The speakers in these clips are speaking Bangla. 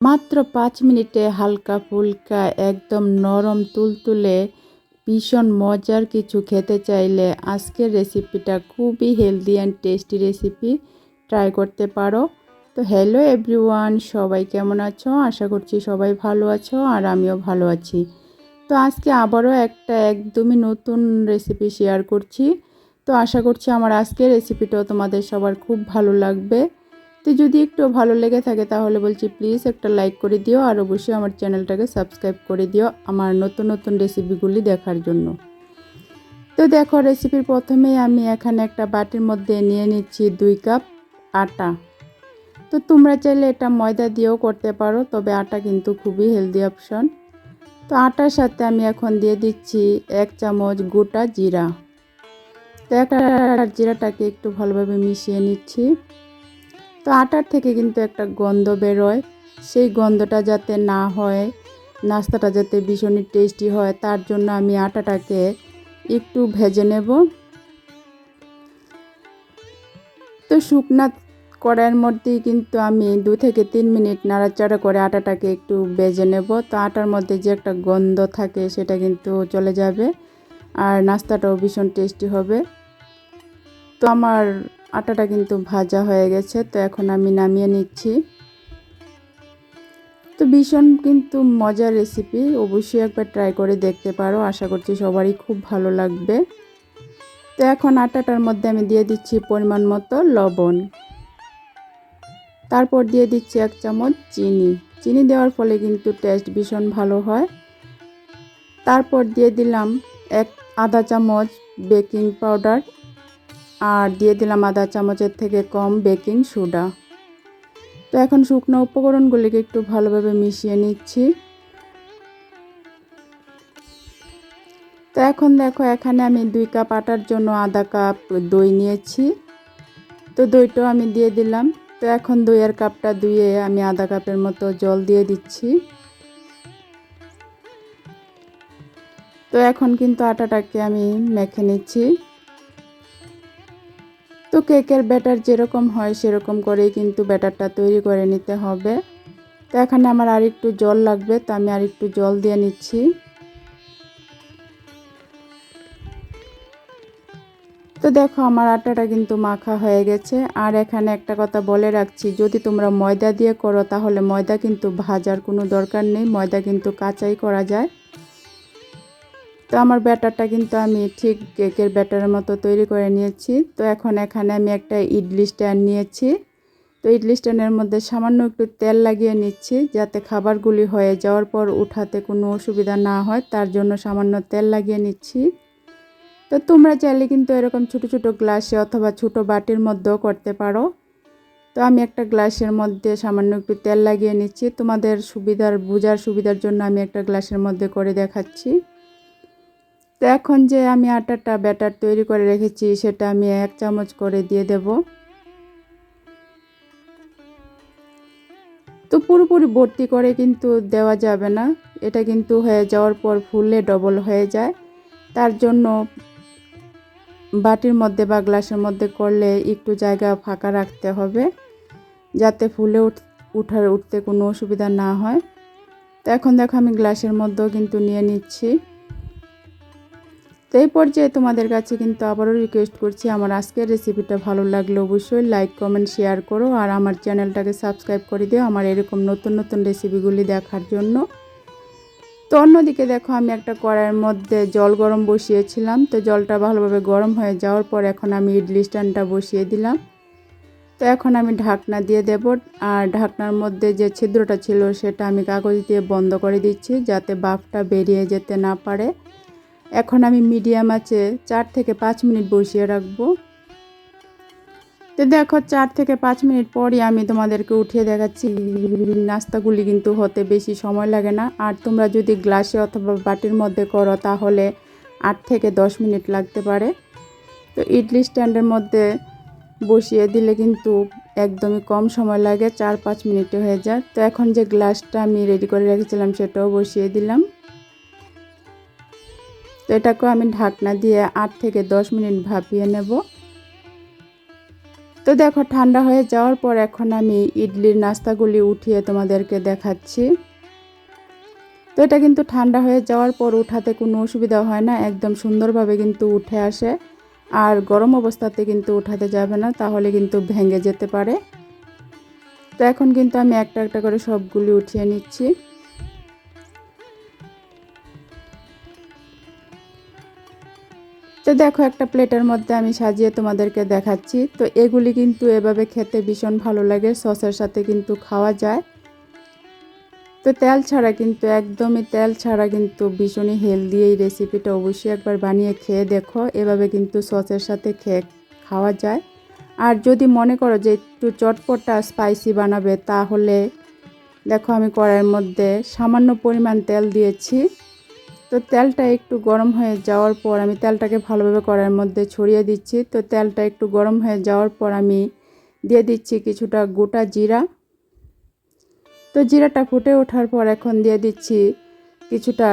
মাত্র পাঁচ মিনিটে হালকা ফুলকা, একদম নরম তুলতুলে, ভীষণ মজার কিছু খেতে চাইলে আজকের রেসিপিটা খুবই healthy and tasty recipe try করতে পারো। তো হ্যালো এভরিওয়ান সবাই কেমন আছো? আশা করছি সবাই ভালো আছো আর আমিও ভালো আছি। তো আজকে আবারও একটা একদমই নতুন রেসিপি শেয়ার করছি। তো আশা করছি আমার আজকের রেসিপিটাও তোমাদের সবার খুব ভালো লাগবে। তো যদি একটু ভালো লেগে থাকে তাহলে বলছি প্লিজ একটা লাইক করে দিও আর অবশ্যই আমার চ্যানেলটাকে সাবস্ক্রাইব করে দিও আমার নতুন নতুন রেসিপিগুলি দেখার জন্য। তো দেখো রেসিপির প্রথমেই আমি এখানে একটা বাটির মধ্যে নিয়ে নিচ্ছি দুই কাপ আটা। তো তোমরা চাইলে এটা ময়দা দিয়েও করতে পারো, তবে আটা কিন্তু খুবই হেলদি অপশন তো আটার সাথে আমি এখন দিয়ে দিচ্ছি এক চামচ গোটা জিরা। তো একটা জিরাটাকে একটু ভালোভাবে মিশিয়ে নিচ্ছি। তো আটার থেকে কিন্তু একটা গন্ধ বেরোয়। সেই গন্ধটা যাতে না হয়, নাস্তাটা যাতে ভীষণই টেস্টি হয়, তার জন্য আমি আটাটাকে একটু ভেজে নেব। তো শুকনা কড়াইয়ের মধ্যেই কিন্তু আমি দু থেকে তিন মিনিট নাড়াচাড়া করে আটাটাকে একটু বেজে নেব। তো আটার মধ্যে যে একটা গন্ধ থাকে সেটা কিন্তু চলে যাবে, আর নাস্তাটাও ভীষণ টেস্টি হবে। তো আমার আটাটা কিন্তু ভাজা হয়ে গেছে, তো এখন আমি নামিয়ে নিচ্ছি। তো ভীষণ কিন্তু মজার রেসিপি অবশ্যই একবার ট্রাই করে দেখতে পারো, আশা করছি সবারই খুব ভালো লাগবে। তো এখন আটাটার মধ্যে আমি দিয়ে দিচ্ছি পরিমাণ মতো লবণ। তারপর দিয়ে দিচ্ছি এক চামচ চিনি। চিনি দেওয়ার ফলে কিন্তু টেস্ট ভীষণ ভালো হয়। তারপর দিয়ে দিলাম এক, আধা চামচ বেকিং পাউডার আর দিয়ে দিলাম আধা চামচের থেকে কম বেকিং সোডা। তো এখন শুকনো উপকরণগুলিকে একটু ভালোভাবে মিশিয়ে নিচ্ছি। তো এখন দেখো, এখানে আমি দুই কাপ আটার জন্য আধা কাপ দই নিয়েছি। তো দইটাও আমি দিয়ে দিলাম। তো এখন দইয়ের কাপটা ধুয়ে আমি আধা কাপের মতো জল দিয়ে দিচ্ছি। তো এখন কিন্তু আটাটাকে আমি মেখে নিচ্ছি। কেকের ব্যাটার যেরকম হয় সেরকম করেই কিন্তু ব্যাটারটা তৈরি করে নিতে হবে। তো এখানে আমার আর একটু জল লাগবে, তো আমি আর একটু জল দিয়ে নিচ্ছি। তো দেখো আমার আটাটা কিন্তু মাখা হয়ে গেছে। আর এখানে একটা কথা বলে রাখছি, যদি তোমরা ময়দা দিয়ে করো তাহলে ময়দা কিন্তু ভাজার কোনো দরকার নেই, ময়দা কিন্তু কাঁচাই করা যায়। তো আমার ব্যাটারটা কিন্তু আমি ঠিক কেকের ব্যাটারের মতো তৈরি করে নিয়েছি। তো এখন এখানে আমি একটা ইডলি স্ট্যান্ড নিয়েছি। তো ইডলি স্ট্যান্ডের মধ্যে সামান্য একটু তেল লাগিয়ে নিচ্ছি যাতে খাবারগুলি হয়ে যাওয়ার পর উঠাতে কোনো অসুবিধা না হয়, তার জন্য সামান্য তেল লাগিয়ে নিচ্ছি। তো তোমরা চাইলে কিন্তু এরকম ছোট ছোট গ্লাসে অথবা ছোট বাটির মধ্যেও করতে পারো। তো আমি একটা গ্লাসের মধ্যে সামান্য একটু তেল লাগিয়ে নিচ্ছি। তোমাদের সুবিধার, বোঝার সুবিধার জন্য আমি একটা গ্লাসের মধ্যে করে দেখাচ্ছি। তো এখন যে আমি আটাটা ব্যাটার তৈরি করে রেখেছি, সেটা আমি এক চামচ করে দিয়ে দেব। তো পুরোপুরি ভর্তি করে কিন্তু দেওয়া যাবে না। এটা কিন্তু হয়ে যাওয়ার পর ফুললে ডবল হয়ে যায়। তার জন্য বাটির মধ্যে বা গ্লাসের মধ্যে করলে একটু জায়গা ফাঁকা রাখতে হবে, যাতে ফুলে উঠ, উঠার, উঠতে কোনো অসুবিধা না হয়। তো এখন দেখো আমি গ্লাসের মধ্যেও কিন্তু নিয়ে নিচ্ছি। তো এই পর্যায়ে তোমাদের কাছে কিন্তু আবারও রিকোয়েস্ট করছি, আমার আজকের রেসিপিটা ভালো লাগলে অবশ্যই লাইক কমেন্ট শেয়ার করো আর আমার চ্যানেলটাকে সাবস্ক্রাইব করে দিও আমার এরকম নতুন নতুন রেসিপিগুলি দেখার জন্য। তো অন্যদিকে দেখো, আমি একটা কড়াইয়ের মধ্যে জল গরম বসিয়েছিলাম, তো জলটা ভালোভাবে গরম হয়ে যাওয়ার পর এখন আমি ইডলি স্ট্যান্ডটা বসিয়ে দিলাম। তো এখন আমি ঢাকনা দিয়ে দেব আর ঢাকনার মধ্যে যে ছিদ্রটা ছিল সেটা আমি কাগজ দিয়ে বন্ধ করে দিচ্ছি যাতে বাফটা বেরিয়ে যেতে না পারে। এখন আমি মিডিয়াম আছে, চার থেকে পাঁচ মিনিট বসিয়ে রাখব। তো দেখো, চার থেকে পাঁচ মিনিট পরই আমি তোমাদেরকে উঠিয়ে দেখাচ্ছি। নাস্তাগুলি কিন্তু হতে বেশি সময় লাগে না। আর তোমরা যদি গ্লাসে অথবা বাটির মধ্যে করো, তাহলে আট থেকে দশ মিনিট লাগতে পারে। তো ইডলি স্ট্যান্ডের মধ্যে বসিয়ে দিলে কিন্তু একদমই কম সময় লাগে, চার পাঁচ মিনিটে হয়ে যায়। তো এখন যে গ্লাসটা আমি রেডি করে রেখেছিলাম, সেটাও বসিয়ে দিলাম। তো এটাকেও আমি ঢাকনা দিয়ে আট থেকে দশ মিনিট ভাপিয়ে নেব। তো দেখো, ঠান্ডা হয়ে যাওয়ার পর এখন আমি ইডলির নাস্তাগুলি উঠিয়ে তোমাদেরকে দেখাচ্ছি। তো এটা কিন্তু ঠান্ডা হয়ে যাওয়ার পর উঠাতে কোনো অসুবিধা হয় না, একদম সুন্দরভাবে কিন্তু উঠে আসে। আর গরম অবস্থাতে কিন্তু উঠাতে যাবে না, তাহলে কিন্তু ভেঙে যেতে পারে। তো এখন কিন্তু আমি একটা একটা করে সবগুলি উঠিয়ে নিচ্ছি। তো দেখো একটা প্লেটের মধ্যে আমি সাজিয়ে তোমাদেরকে দেখাচ্ছি। তো এগুলি কিন্তু এভাবে খেতে ভীষণ ভালো লাগে, সসের সাথে কিন্তু খাওয়া যায়। তো তেল ছাড়া কিন্তু, একদমই তেল ছাড়া কিন্তু ভীষণই হেলদি এই রেসিপিটা অবশ্যই একবার বানিয়ে খেয়ে দেখো। এভাবে কিন্তু সসের সাথে খেয়ে খাওয়া যায়। আর যদি মনে করো যে একটু চটপটা স্পাইসি বানাবে, তাহলে দেখো আমি কড়াইয়ের মধ্যে সামান্য পরিমাণ তেল দিয়েছি। তো তেলটা একটু গরম হয়ে যাওয়ার পর আমি তেলটাকে ভালোভাবে কড়াইয়ের মধ্যে ছড়িয়ে দিচ্ছি। তো তেলটা একটু গরম হয়ে যাওয়ার পর আমি দিয়ে দিচ্ছি কিছুটা গোটা জিরা। তো জিরাটা ফুটে ওঠার পর এখন দিয়ে দিচ্ছি কিছুটা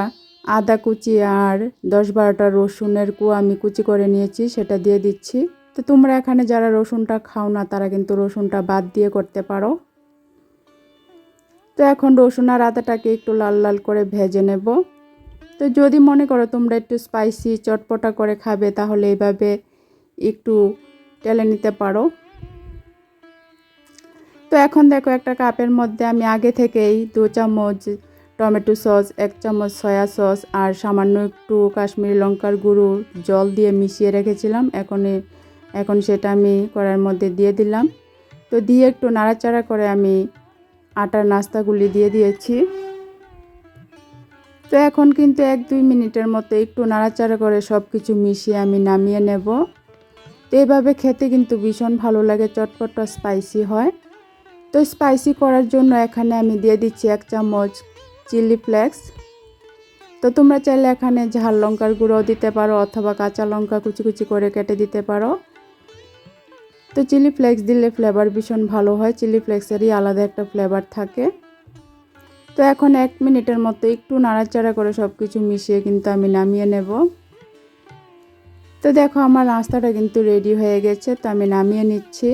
আদা কুচি আর দশ বারোটা রসুনের কুয়া আমি কুচি করে নিয়েছি, সেটা দিয়ে দিচ্ছি। তো তোমরা এখানে যারা রসুনটা খাও না, তারা কিন্তু রসুনটা বাদ দিয়ে করতে পারো। তো এখন রসুন আর আদাটাকে একটু লাল লাল করে ভেজে নেব। তো যদি মনে করো তোমরা একটু স্পাইসি চটপটা করে খাবে, তাহলে এইভাবে একটু টেলে নিতে পারো। তো এখন দেখো একটা কাপের মধ্যে আমি আগে থেকেই দু চামচ টমেটো সস, এক চামচ সয়া সস আর সামান্য একটু কাশ্মীরি লঙ্কার গুঁড়ো জল দিয়ে মিশিয়ে রেখেছিলাম। এখন এখন সেটা আমি কড়াইয়ের মধ্যে দিয়ে দিলাম। তো দিয়ে একটু নাড়াচাড়া করে আমি আটার নাস্তাগুলি দিয়ে দিয়েছি। তো এখন কিন্তু এক দুই মিনিটের মতো একটু নাড়াচাড়া করে সব কিছু মিশিয়ে আমি নামিয়ে নেব। তো এইভাবে খেতে কিন্তু ভীষণ ভালো লাগে, চটপটা স্পাইসি হয়। তো স্পাইসি করার জন্য এখানে আমি দিয়ে দিচ্ছি এক চামচ চিলি ফ্লেক্স তো তোমরা চাইলে এখানে ঝাল লঙ্কার গুঁড়ো দিতে পারো অথবা কাঁচা লঙ্কা কুচি কুচি করে কেটে দিতে পারো। তো চিলি ফ্লেক্স দিলে ফ্লেভার ভীষণ ভালো হয় চিলি ফ্লেক্সেরই আলাদা একটা ফ্লেভার থাকে। তো এখন এক মিনিটের মতো একটু নাড়াচাড়া করে সব কিছু মিশিয়ে কিন্তু আমি নামিয়ে নেব। তো দেখো আমার নাস্তাটা কিন্তু রেডি হয়ে গেছে, তো আমি নামিয়ে নিচ্ছি।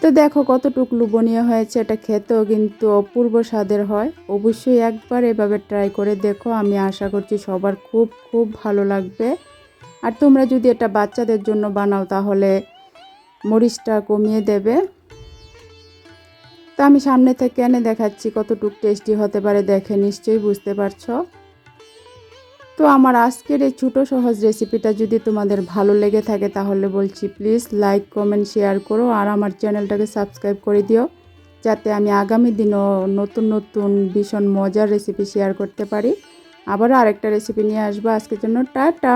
তো দেখো কতটুক লুবনীয় হয়েছে, এটা খেতেও কিন্তু অপূর্ব স্বাদের হয়। অবশ্যই একবার এভাবে ট্রাই করে দেখো, আমি আশা করছি সবার খুব খুব ভালো লাগবে। আর তোমরা যদি এটা বাচ্চাদের জন্য বানাও তাহলে মরিচটা কমিয়ে দেবে। তো আমি সামনে থেকে এনে দেখাচ্ছি কতটুক টেস্টি হতে পারে, দেখে নিশ্চয়ই বুঝতে পারছ। তো আমার আজকের এই ছোটো সহজ রেসিপিটা যদি তোমাদের ভালো লেগে থাকে তাহলে বলছি প্লিজ লাইক, কমেন্ট, শেয়ার করো আর আমার চ্যানেলটাকে সাবস্ক্রাইব করে দিও, যাতে আমি আগামী দিনও নতুন নতুন ভীষণ মজার রেসিপি শেয়ার করতে পারি। আবারও আরেকটা রেসিপি নিয়ে আসব। আজকের জন্য টাটা!